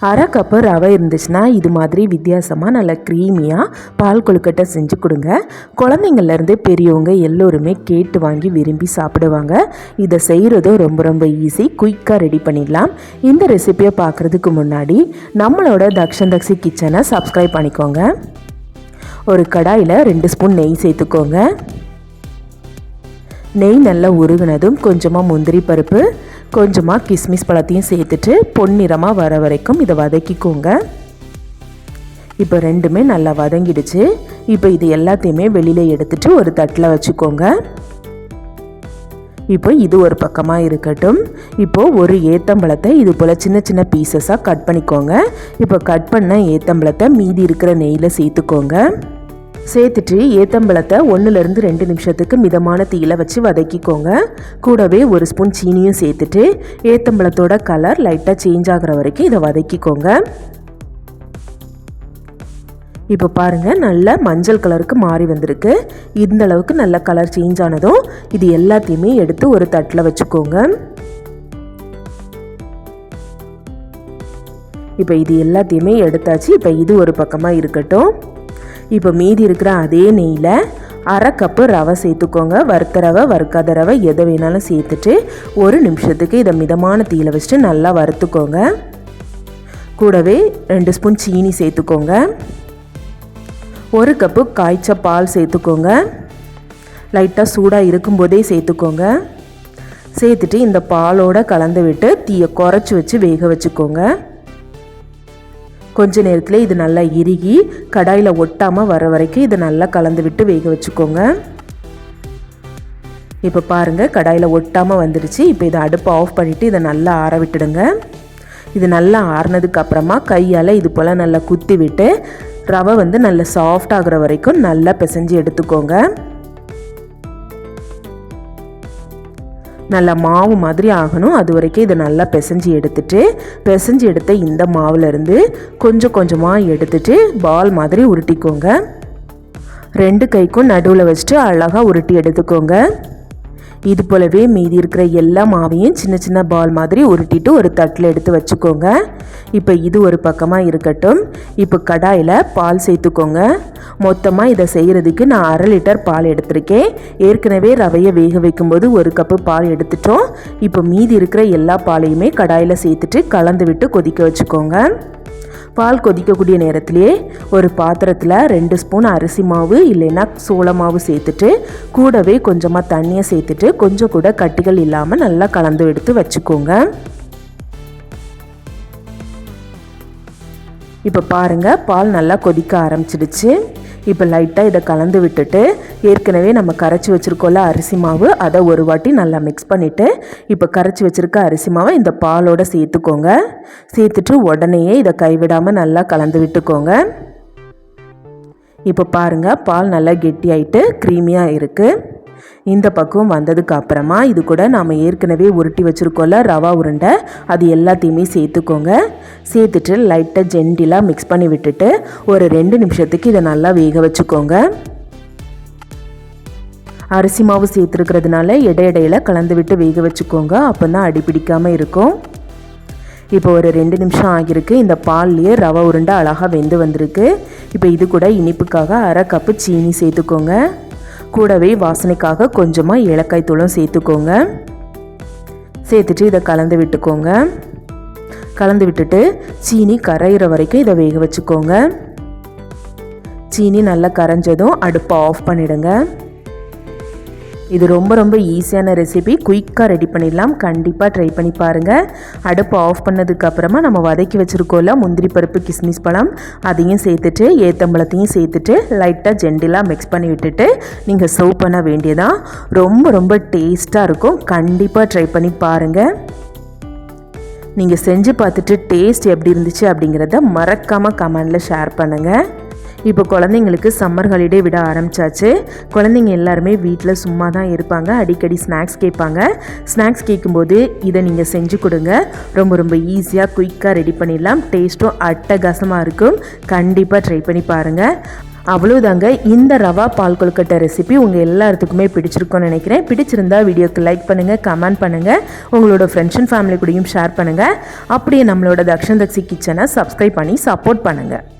அரை கப்பு ரவை இருந்துச்சுன்னா இது மாதிரி வித்தியாசமாக நல்லா க்ரீமியாக பால் கொழுக்கட்டை செஞ்சு கொடுங்க. குழந்தைங்கள்லேருந்து பெரியவங்க எல்லோருமே கேட்டு வாங்கி விரும்பி சாப்பிடுவாங்க. இதை செய்கிறதும் ரொம்ப ரொம்ப ஈஸி குயிக்காக ரெடி பண்ணிடலாம். இந்த ரெசிபியை பார்க்குறதுக்கு முன்னாடி நம்மளோட தக்ஷன் தக்ஷி கிச்சனை சப்ஸ்கிரைப் பண்ணிக்கோங்க. ஒரு கடாயில் ரெண்டு ஸ்பூன் நெய் சேர்த்துக்கோங்க. நெய் நல்லா உருகுனதும் கொஞ்சமாக முந்திரி பருப்பு கொஞ்சமாக கிஸ்மிஸ் பழத்தையும் சேர்த்துட்டு பொன்னிறமாக வர வரைக்கும் இதை வதக்கிக்கோங்க. இப்போ ரெண்டுமே நல்லா வதங்கிடுச்சு. இப்போ இது எல்லாத்தையுமே வெளியில் எடுத்துட்டு ஒரு தட்டில் வச்சுக்கோங்க. இப்போ இது ஒரு பக்கமாக இருக்கட்டும். இப்போது ஒரு ஏத்தம்பழத்தை இது போல் சின்ன சின்ன பீசஸாக கட் பண்ணிக்கோங்க. இப்போ கட் பண்ண ஏத்தம்பழத்தை மீதி இருக்கிற நெய்யில் சேர்த்துக்கோங்க. சேர்த்துட்டு ஏத்தம்பழத்தை ஒன்றுலேருந்து ரெண்டு நிமிஷத்துக்கு மிதமான தீயில வச்சு வதக்கிக்கோங்க. கூடவே ஒரு ஸ்பூன் சீனியும் சேர்த்துட்டு ஏத்தம்பழத்தோட கலர் லைட்டாக சேஞ்ச் ஆகிற வரைக்கும் இதை வதக்கிக்கோங்க. இப்போ பாருங்கள் நல்ல மஞ்சள் கலருக்கு மாறி வந்திருக்கு. இந்த அளவுக்கு நல்ல கலர் சேஞ்ச் ஆனதும் இது எல்லாத்தையுமே எடுத்து ஒரு தட்டில் வச்சுக்கோங்க. இப்போ இது எல்லாத்தையுமே எடுத்தாச்சு. இப்போ இது ஒரு பக்கமாக இருக்கட்டும். இப்போ மீதி இருக்கிற அதே நெய்யில் அரை கப்பு ரவை சேர்த்துக்கோங்க. வறுத்த ரவை வறுக்காத ரவை எதை வேணாலும் சேர்த்துட்டு ஒரு நிமிஷத்துக்கு இதை மிதமான தீயில் வச்சுட்டு நல்லா வறுத்துக்கோங்க. கூடவே ரெண்டு ஸ்பூன் சீனி சேர்த்துக்கோங்க. ஒரு கப்பு காய்ச்ச பால் சேர்த்துக்கோங்க. லைட்டாக சூடாக இருக்கும்போதே சேர்த்துக்கோங்க. சேர்த்துட்டு இந்த பாலோட கலந்து விட்டு தீயை குறைச்சி வச்சு வேக வச்சுக்கோங்க. கொஞ்ச நேரத்தில் இது நல்லா இறுகி கடாயில் ஒட்டாமல் வர வரைக்கும் இதை நல்லா கலந்து விட்டு வேக வச்சுக்கோங்க. இப்போ பாருங்கள் கடாயில் ஒட்டாமல் வந்துடுச்சு இப்போ இதை அடுப்பை ஆஃப் பண்ணிவிட்டு இதை நல்லா ஆற விட்டுடுங்க. இது நல்லா ஆறுனதுக்கு அப்புறமா கையால் இது போல் நல்லா குத்தி விட்டு ரவை வந்து நல்லா சாஃப்ட் ஆகிற வரைக்கும் நல்லா பிசைஞ்சு எடுத்துக்கோங்க. நல்லா மாவு மாதிரி ஆகணும். அது வரைக்கும் இதை நல்லா பிசைஞ்சு எடுத்துட்டு பிசைஞ்சு எடுத்த இந்த மாவுலேருந்து கொஞ்சம் கொஞ்சமாக எடுத்துட்டு பால் மாதிரி உருட்டிக்கோங்க. ரெண்டு கைக்கும் நடுவில் வச்சுட்டு அழகாக உருட்டி எடுத்துக்கோங்க. இது போலவே மீதி இருக்கிற எல்லா மாவையும் சின்ன சின்ன பால் மாதிரி உருட்டிட்டு ஒரு தட்டில் எடுத்து வச்சுக்கோங்க. இப்போ இது ஒரு பக்கமாக இருக்கட்டும். இப்போ கடாயில் பால் சேர்த்துக்கோங்க. மொத்தமாக இதை செய்கிறதுக்கு நான் அரை லிட்டர் பால் எடுத்திருக்கேன். ஏற்கனவே ரவையை வேக வைக்கும்போது ஒரு கப்பு பால் எடுத்துட்டோம். இப்போ மீதி இருக்கிற எல்லா பாலையுமே கடாயில் சேர்த்துட்டு கலந்து விட்டு கொதிக்க வச்சுக்கோங்க. பால் கொதிக்கக்கூடிய நேரத்திலேயே ஒரு பாத்திரத்தில் ரெண்டு ஸ்பூன் அரிசி மாவு இல்லைன்னா சோள மாவு சேர்த்துட்டு கூடவே கொஞ்சமாக தண்ணியை சேர்த்துட்டு கொஞ்சம் கூட கட்டிகள் இல்லாமல் நல்லா கலந்து எடுத்து வச்சுக்கோங்க. இப்போ பாருங்கள் பால் நல்லா கொதிக்க ஆரம்பிச்சிடுச்சு. இப்போ லைட்டாக இதை கலந்து விட்டுட்டு ஏற்கனவே நம்ம கரைச்சி வச்சுருக்கோம்ல அரிசி மாவு அதை ஒரு வாட்டி நல்லா மிக்ஸ் பண்ணிவிட்டு இப்போ கரைச்சி வச்சுருக்க அரிசி மாவை இந்த பாலோட சேர்த்துக்கோங்க. சேர்த்துட்டு உடனேயே இதை கைவிடாமல் நல்லா கலந்து விட்டுக்கோங்க. இப்போ பாருங்கள் பால் நல்லா கெட்டியாயிட்டு க்ரீமியாக இருக்குது இந்த பக்குவம் வந்ததுக்கு அப்புறமா இது கூட நாம் ஏற்கனவே உருட்டி வச்சுருக்கோம்ல ரவா உருண்டை. அது எல்லாத்தையுமே சேர்த்துக்கோங்க. சேர்த்துட்டு லைட்டாக ஜென்டிலாக மிக்ஸ் பண்ணி விட்டுட்டு ஒரு ரெண்டு நிமிஷத்துக்கு இதை நல்லா வேக வச்சுக்கோங்க. அரிசி மாவு சேர்த்துருக்கிறதுனால இடையிடையில் கலந்து விட்டு வேக வச்சுக்கோங்க. அப்போ தான் அடி பிடிக்காமல் இருக்கும். இப்போ ஒரு ரெண்டு நிமிஷம் ஆகியிருக்கு. இந்த பால்லையே ரவை உருண்டை அழகாக வெந்து வந்திருக்கு. இப்போ இது கூட இனிப்புக்காக அரை கப்பு சீனி சேர்த்துக்கோங்க. கூடவே வாசனைக்காக கொஞ்சமாக ஏலக்காய் தூளும் சேர்த்துக்கோங்க. சேர்த்துட்டு இதை கலந்து விட்டுக்கோங்க. கலந்து விட்டுட்டு சீனி கரையிற வரைக்கும் இதை வேக வச்சுக்கோங்க. சீனி நல்லா கரைஞ்சதும் அடுப்பை ஆஃப் பண்ணிடுங்க. இது ரொம்ப ரொம்ப ஈஸியான ரெசிபி குயிக்காக ரெடி பண்ணிடலாம். கண்டிப்பாக ட்ரை பண்ணி பாருங்கள் அடுப்பு ஆஃப் பண்ணதுக்கப்புறமா நம்ம வதக்கி வச்சுருக்கோம்ல முந்திரி பருப்பு கிஸ்மிஸ் பழம். அதையும் சேர்த்துட்டு ஏத்தம்பழத்தையும் சேர்த்துட்டு லைட்டாக ஜெண்டிலாக மிக்ஸ் பண்ணி விட்டுட்டு நீங்கள் சர்வ் பண்ண வேண்டியதான் ரொம்ப ரொம்ப டேஸ்ட்டாக இருக்கும். கண்டிப்பாக ட்ரை பண்ணி பாருங்கள் நீங்கள் செஞ்சு பார்த்துட்டு டேஸ்ட் எப்படி இருந்துச்சு அப்படிங்கிறத மறக்காமல் கமெண்டில் ஷேர் பண்ணுங்கள் இப்போ குழந்தைங்களுக்கு சம்மர் ஹாலிடே விட ஆரம்பிச்சாச்சு. குழந்தைங்க எல்லாருமே வீட்டில் சும்மா தான் இருப்பாங்க. அடிக்கடி ஸ்நாக்ஸ் கேட்பாங்க. ஸ்நாக்ஸ் கேட்கும்போது இதை நீங்கள் செஞ்சு கொடுங்க. ரொம்ப ரொம்ப ஈஸியாக குயிக்காக ரெடி பண்ணிடலாம். டேஸ்ட்டும் அட்டகாசமாக இருக்கும். கண்டிப்பாக ட்ரை பண்ணி பாருங்கள் அவ்வளோதாங்க இந்த ரவா பால் கொழுக்கட்டை ரெசிபி உங்கள் எல்லாத்துக்குமே பிடிச்சிருக்கும்னு நினைக்கிறேன். பிடிச்சிருந்தா வீடியோக்கு லைக் பண்ணுங்கள் கமெண்ட் பண்ணுங்கள் உங்களோட ஃப்ரெண்ட்ஸ் அண்ட் ஃபேமிலி கூடயும் ஷேர் பண்ணுங்கள் அப்படியே நம்மளோட தக்ஷன் தக்ஷி கிச்சனை சப்ஸ்கிரைப் பண்ணி சப்போர்ட் பண்ணுங்கள்